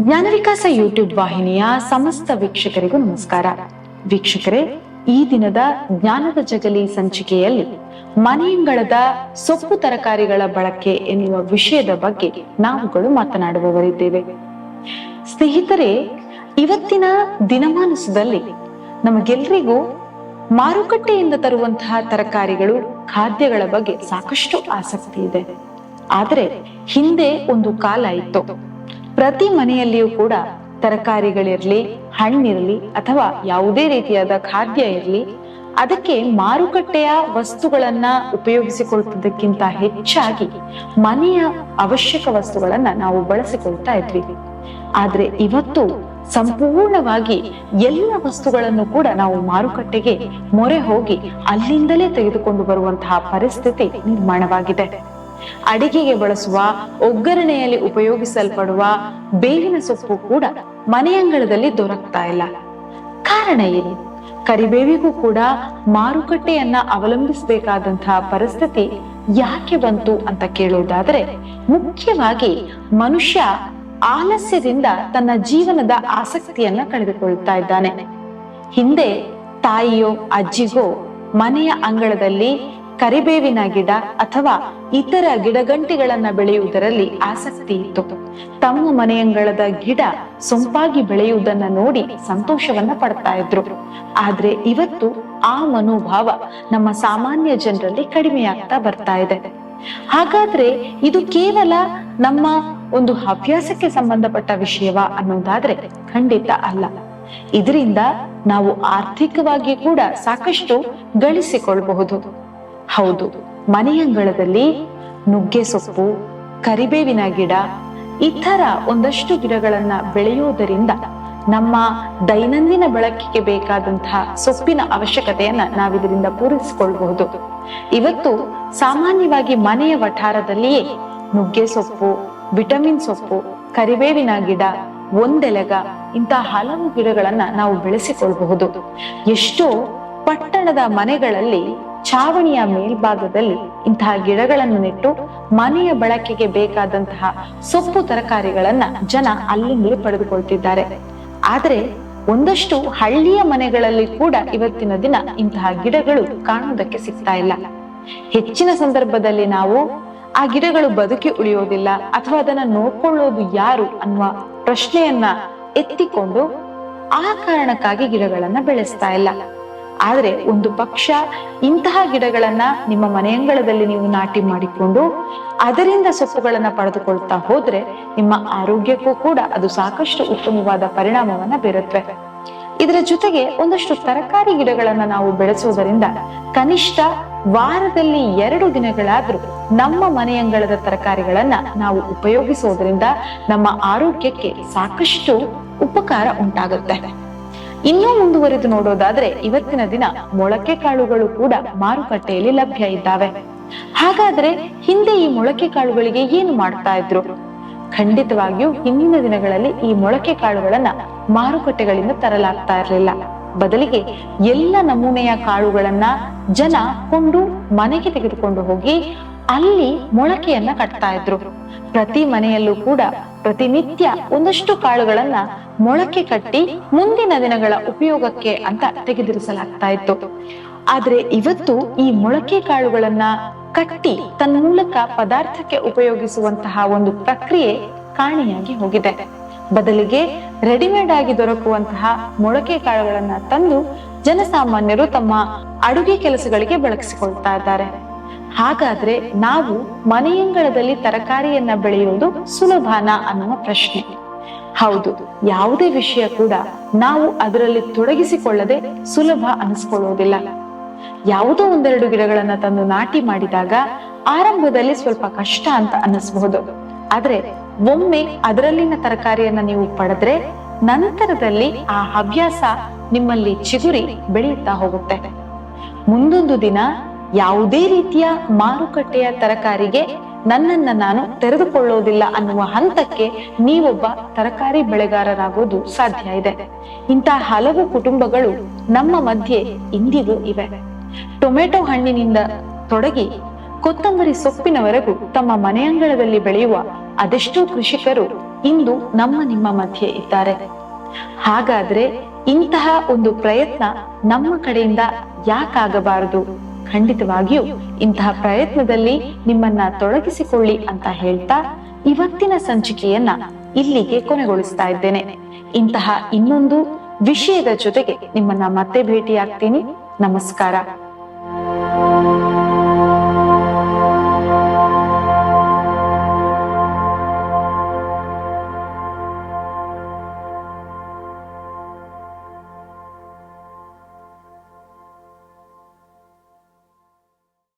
ಜ್ಞಾನ ವಿಕಾಸ ಯೂಟ್ಯೂಬ್ ವಾಹಿನಿಯ ಸಮಸ್ತ ವೀಕ್ಷಕರಿಗೂ ನಮಸ್ಕಾರ. ವೀಕ್ಷಕರೇ, ಈ ದಿನದ ಜ್ಞಾನದ ಜಗಲಿ ಸಂಚಿಕೆಯಲ್ಲಿ ಮನೆಯಂಗಳದ ಸೊಪ್ಪು ತರಕಾರಿಗಳ ಬಳಕೆ ಎನ್ನುವ ವಿಷಯದ ಬಗ್ಗೆ ನಾವುಗಳು ಮಾತನಾಡುವವರಿದ್ದೇವೆ. ಸ್ನೇಹಿತರೆ, ಇವತ್ತಿನ ದಿನಮಾನಸದಲ್ಲಿ ನಮಗೆಲ್ಲರಿಗೂ ಮಾರುಕಟ್ಟೆಯಿಂದ ತರುವಂತಹ ತರಕಾರಿಗಳು, ಖಾದ್ಯಗಳ ಬಗ್ಗೆ ಸಾಕಷ್ಟು ಆಸಕ್ತಿ ಇದೆ. ಆದರೆ, ಹಿಂದೆ ಒಂದು ಕಾಲ ಇತ್ತು. ಪ್ರತಿ ಮನೆಯಲ್ಲಿಯೂ ಕೂಡ ತರಕಾರಿಗಳಿರಲಿ, ಹಣ್ಣಿರಲಿ ಅಥವಾ ಯಾವುದೇ ರೀತಿಯಾದ ಖಾದ್ಯ ಇರಲಿ, ಅದಕ್ಕೆ ಮಾರುಕಟ್ಟೆಯ ವಸ್ತುಗಳನ್ನ ಉಪಯೋಗಿಸಿಕೊಳ್ಳುವುದಕ್ಕಿಂತ ಹೆಚ್ಚಾಗಿ ಮನೆಯ ಅವಶ್ಯಕ ವಸ್ತುಗಳನ್ನ ನಾವು ಬಳಸಿಕೊಳ್ತಾ ಇದ್ವಿ. ಆದ್ರೆ ಇವತ್ತು ಸಂಪೂರ್ಣವಾಗಿ ಎಲ್ಲ ವಸ್ತುಗಳನ್ನು ಕೂಡ ನಾವು ಮಾರುಕಟ್ಟೆಗೆ ಮೊರೆ ಹೋಗಿ ಅಲ್ಲಿಂದಲೇ ತೆಗೆದುಕೊಂಡು ಬರುವಂತಹ ಪರಿಸ್ಥಿತಿ ನಿರ್ಮಾಣವಾಗಿದೆ. ಅಡಿಗೆಗೆ ಬಳಸುವ, ಒಗ್ಗರಣೆಯಲ್ಲಿ ಉಪಯೋಗಿಸಲ್ಪಡುವ ಬೇವಿನ ಸೊಪ್ಪು ಕೂಡ ಮನೆಯಂಗಳದಲ್ಲಿ ದೊರಕ್ತಾ ಇಲ್ಲ. ಕಾರಣ ಏನು? ಕರಿಬೇವಿಗೂ ಕೂಡ ಮಾರುಕಟ್ಟೆಯನ್ನ ಅವಲಂಬಿಸಬೇಕಾದಂತಹ ಪರಿಸ್ಥಿತಿ ಯಾಕೆ ಬಂತು ಅಂತ ಕೇಳುವುದಾದರೆ, ಮುಖ್ಯವಾಗಿ ಮನುಷ್ಯ ಆಲಸ್ಯದಿಂದ ತನ್ನ ಜೀವನದ ಆಸಕ್ತಿಯನ್ನ ಕಳೆದುಕೊಳ್ತಾ ಇದ್ದಾನೆ. ಹಿಂದೆ ತಾಯಿಯೋ ಅಜ್ಜಿಗೋ ಮನೆಯ ಅಂಗಳದಲ್ಲಿ ಕರಿಬೇವಿನ ಗಿಡ ಅಥವಾ ಇತರ ಗಿಡಗಂಟಿಗಳನ್ನ ಬೆಳೆಯುವುದರಲ್ಲಿ ಆಸಕ್ತಿ ಇತ್ತು. ತಮ್ಮ ಮನೆಯಂಗಳದ ಗಿಡ ಸೊಂಪಾಗಿ ಬೆಳೆಯುವುದನ್ನ ನೋಡಿ ಸಂತೋಷವನ್ನ ಪಡ್ತಾ ಇದ್ರು. ಆದ್ರೆ ಇವತ್ತು ಆ ಮನೋಭಾವ ನಮ್ಮ ಸಾಮಾನ್ಯ ಜನರಲ್ಲಿ ಕಡಿಮೆಯಾಗ್ತಾ ಬರ್ತಾ ಇದೆ. ಹಾಗಾದ್ರೆ ಇದು ಕೇವಲ ನಮ್ಮ ಒಂದು ಹವ್ಯಾಸಕ್ಕೆ ಸಂಬಂಧಪಟ್ಟ ವಿಷಯವ ಅನ್ನೋದಾದ್ರೆ ಖಂಡಿತ ಅಲ್ಲ. ಇದರಿಂದ ನಾವು ಆರ್ಥಿಕವಾಗಿ ಕೂಡ ಸಾಕಷ್ಟು ಗಳಿಸಿಕೊಳ್ಳಬಹುದು ಹೌದು. ಮನೆಯಂಗಳದಲ್ಲಿ ನುಗ್ಗೆ ಸೊಪ್ಪು, ಕರಿಬೇವಿನ ಗಿಡ, ಇತರ ಒಂದಷ್ಟು ಗಿಡಗಳನ್ನ ಬೆಳೆಯುವುದರಿಂದ ನಮ್ಮ ದೈನಂದಿನ ಬಳಕೆಗೆ ಬೇಕಾದಂತಹ ಸೊಪ್ಪಿನ ಅವಶ್ಯಕತೆಯನ್ನ ನಾವಿದರಿಂದ ಪೂರೈಸಿಕೊಳ್ಳಬಹುದು ಇವತ್ತು ಸಾಮಾನ್ಯವಾಗಿ ಮನೆಯ ವಠಾರದಲ್ಲಿಯೇ ನುಗ್ಗೆ ಸೊಪ್ಪು, ವಿಟಮಿನ್ ಸೊಪ್ಪು, ಕರಿಬೇವಿನ ಗಿಡ, ಒಂದೆಲೆಗ ಇಂತಹ ಹಲವು ಗಿಡಗಳನ್ನ ನಾವು ಬೆಳೆಸಿಕೊಳ್ಳಬಹುದು ಎಷ್ಟೋ ಪಟ್ಟಣದ ಮನೆಗಳಲ್ಲಿ ಚಾವಣಿಯ ಮೇಲ್ಭಾಗದಲ್ಲಿ ಇಂತಹ ಗಿಡಗಳನ್ನು ನೆಟ್ಟು ಮನೆಯ ಬಳಕೆಗೆ ಬೇಕಾದಂತಹ ಸೊಪ್ಪು ತರಕಾರಿಗಳನ್ನ ಜನ ಅಲ್ಲಿಂದಲೇ ಪಡೆದುಕೊಳ್ತಿದ್ದಾರೆ. ಆದರೆ ಒಂದಷ್ಟು ಹಳ್ಳಿಯ ಮನೆಗಳಲ್ಲಿ ಕೂಡ ಇವತ್ತಿನ ದಿನ ಇಂತಹ ಗಿಡಗಳು ಕಾಣುವುದಕ್ಕೆ ಸಿಗ್ತಾ ಇಲ್ಲ. ಹೆಚ್ಚಿನ ಸಂದರ್ಭದಲ್ಲಿ ನಾವು ಆ ಗಿಡಗಳು ಬದುಕಿ ಉಳಿಯೋದಿಲ್ಲ ಅಥವಾ ಅದನ್ನ ನೋಡ್ಕೊಳ್ಳೋದು ಯಾರು ಅನ್ನುವ ಪ್ರಶ್ನೆಯನ್ನ ಎತ್ತಿಕೊಂಡು ಆ ಕಾರಣಕ್ಕಾಗಿ ಗಿಡಗಳನ್ನ ಬೆಳೆಸ್ತಾ ಇಲ್ಲ. ಆದ್ರೆ ಒಂದು ಪಕ್ಷ ಇಂತಹ ಗಿಡಗಳನ್ನ ನಿಮ್ಮ ಮನೆಯಂಗಳದಲ್ಲಿ ನೀವು ನಾಟಿ ಮಾಡಿಕೊಂಡು ಅದರಿಂದ ಸೊಪ್ಪುಗಳನ್ನ ಪಡೆದುಕೊಳ್ತಾ ಹೋದ್ರೆ ನಿಮ್ಮ ಆರೋಗ್ಯಕ್ಕೂ ಕೂಡ ಅದು ಸಾಕಷ್ಟು ಉತ್ತಮವಾದ ಪರಿಣಾಮವನ್ನ ಬೀರುತ್ತವೆ ಇದರ ಜೊತೆಗೆ ಒಂದಷ್ಟು ತರಕಾರಿ ಗಿಡಗಳನ್ನ ನಾವು ಬೆಳೆಸುವುದರಿಂದ ಕನಿಷ್ಠ ವಾರದಲ್ಲಿ ಎರಡು ದಿನಗಳಾದ್ರೂ ನಮ್ಮ ಮನೆಯಂಗಳದ ತರಕಾರಿಗಳನ್ನ ನಾವು ಉಪಯೋಗಿಸೋದ್ರಿಂದ ನಮ್ಮ ಆರೋಗ್ಯಕ್ಕೆ ಸಾಕಷ್ಟು ಉಪಕಾರ ಉಂಟಾಗುತ್ತೆ. ಇನ್ನೂ ಮುಂದುವರೆದು ನೋಡೋದಾದ್ರೆ ಇವತ್ತಿನ ದಿನ ಮೊಳಕೆ ಕಾಳುಗಳು ಕೂಡ ಮಾರುಕಟ್ಟೆಯಲ್ಲಿ ಲಭ್ಯ ಇದ್ದಾವೆ. ಹಾಗಾದ್ರೆ ಹಿಂದೆ ಈ ಮೊಳಕೆ ಕಾಳುಗಳಿಗೆ ಏನು ಮಾಡ್ತಾ ಇದ್ರು? ಖಂಡಿತವಾಗಿಯೂ ಹಿಂದಿನ ದಿನಗಳಲ್ಲಿ ಈ ಮೊಳಕೆ ಕಾಳುಗಳನ್ನ ಮಾರುಕಟ್ಟೆಗಳಿಂದ ತರಲಾಗ್ತಾ ಇರಲಿಲ್ಲ. ಬದಲಿಗೆ ಎಲ್ಲ ನಮೂನೆಯ ಕಾಳುಗಳನ್ನ ಜನ ಕೊಂಡು ಮನೆಗೆ ತೆಗೆದುಕೊಂಡು ಹೋಗಿ ಅಲ್ಲಿ ಮೊಳಕೆಯನ್ನ ಕಟ್ತಾ ಇದ್ರು. ಪ್ರತಿ ಮನೆಯಲ್ಲೂ ಕೂಡ ಪ್ರತಿನಿತ್ಯ ಒಂದಷ್ಟು ಕಾಳುಗಳನ್ನ ಮೊಳಕೆ ಕಟ್ಟಿ ಮುಂದಿನ ದಿನಗಳ ಉಪಯೋಗಕ್ಕೆ ಅಂತ ತೆಗೆದಿರಿಸಲಾಗ್ತಾ ಇತ್ತು. ಆದ್ರೆ ಇವತ್ತು ಈ ಮೊಳಕೆ ಕಾಳುಗಳನ್ನ ಕಟ್ಟಿ ತನ್ನ ಮೂಲಕ ಪದಾರ್ಥಕ್ಕೆ ಉಪಯೋಗಿಸುವಂತಹ ಒಂದು ಪ್ರಕ್ರಿಯೆ ಕಾಣೆಯಾಗಿ ಹೋಗಿದೆ. ಬದಲಿಗೆ ರೆಡಿಮೇಡ್ ಆಗಿ ದೊರಕುವಂತಹ ಮೊಳಕೆ ಕಾಳುಗಳನ್ನ ತಂದು ಜನಸಾಮಾನ್ಯರು ತಮ್ಮ ಅಡುಗೆ ಕೆಲಸಗಳಿಗೆ ಬಳಸಿಕೊಳ್ತಾ ಇದ್ದಾರೆ. ಹಾಗಾದ್ರೆ ನಾವು ಮನೆಯಂಗಳದಲ್ಲಿ ತರಕಾರಿಯನ್ನ ಬೆಳೆಯುವುದು ಸುಲಭನಾ ಅನ್ನುವ ಪ್ರಶ್ನೆ. ಹೌದು, ಯಾವುದೇ ವಿಷಯ ಕೂಡ ನಾವು ಅದರಲ್ಲಿ ತೊಡಗಿಸಿಕೊಳ್ಳದೆ ಸುಲಭ ಅನಿಸ್ಕೊಳ್ಳೋದಿಲ್ಲ ಯಾವುದೋ ಒಂದೆರಡು ಗಿಡಗಳನ್ನ ತಂದು ನಾಟಿ ಮಾಡಿದಾಗ ಆರಂಭದಲ್ಲಿ ಸ್ವಲ್ಪ ಕಷ್ಟ ಅಂತ ಅನ್ನಿಸಬಹುದು. ಆದ್ರೆ ಒಮ್ಮೆ ಅದರಲ್ಲಿನ ತರಕಾರಿಯನ್ನ ನೀವು ಪಡೆದ್ರೆ ನಂತರದಲ್ಲಿ ಆ ಹವ್ಯಾಸ ನಿಮ್ಮಲ್ಲಿ ಚಿಗುರಿ ಬೆಳೆಯುತ್ತಾ ಹೋಗುತ್ತೆ. ಮುಂದೊಂದು ದಿನ ಯಾವುದೇ ರೀತಿಯ ಮಾರುಕಟ್ಟೆಯ ತರಕಾರಿಗೆ ನನ್ನನ್ನ ನಾನು ತೆರೆದುಕೊಳ್ಳೋದಿಲ್ಲ ಅನ್ನುವ ಹಂತಕ್ಕೆ ನೀವೊಬ್ಬ ತರಕಾರಿ ಬೆಳೆಗಾರರಾಗೋದು ಸಾಧ್ಯ ಇದೆ. ಇಂತಹ ಹಲವು ಕುಟುಂಬಗಳು ನಮ್ಮ ಮಧ್ಯೆ ಇಂದಿಗೂ ಇವೆ. ಟೊಮೆಟೊ ಹಣ್ಣಿನಿಂದ ತೊಡಗಿ ಕೊತ್ತಂಬರಿ ಸೊಪ್ಪಿನವರೆಗೂ ತಮ್ಮ ಮನೆಯಂಗಳದಲ್ಲಿ ಬೆಳೆಯುವ ಅದೆಷ್ಟೋ ಕೃಷಿಕರು ಇಂದು ನಮ್ಮ ನಿಮ್ಮ ಮಧ್ಯೆ ಇದ್ದಾರೆ. ಹಾಗಾದ್ರೆ ಇಂತಹ ಒಂದು ಪ್ರಯತ್ನ ನಮ್ಮ ಕಡೆಯಿಂದ ಯಾಕಾಗಬಾರದು? ಖಂಡಿತವಾಗಿಯೂ ಇಂತಹ ಪ್ರಯತ್ನದಲ್ಲಿ ನಿಮ್ಮನ್ನ ತೊಡಗಿಸಿಕೊಳ್ಳಿ ಅಂತ ಹೇಳ್ತಾ ಇವತ್ತಿನ ಸಂಚಿಕೆಯನ್ನ ಇಲ್ಲಿಗೆ ಕೊನೆಗೊಳಿಸ್ತಾ ಇದ್ದೇನೆ. ಇಂತಹ ಇನ್ನೊಂದು ವಿಷಯದ ಜೊತೆಗೆ ನಿಮ್ಮನ್ನ ಮತ್ತೆ ಭೇಟಿಯಾಗ್ತೀನಿ. ನಮಸ್ಕಾರ.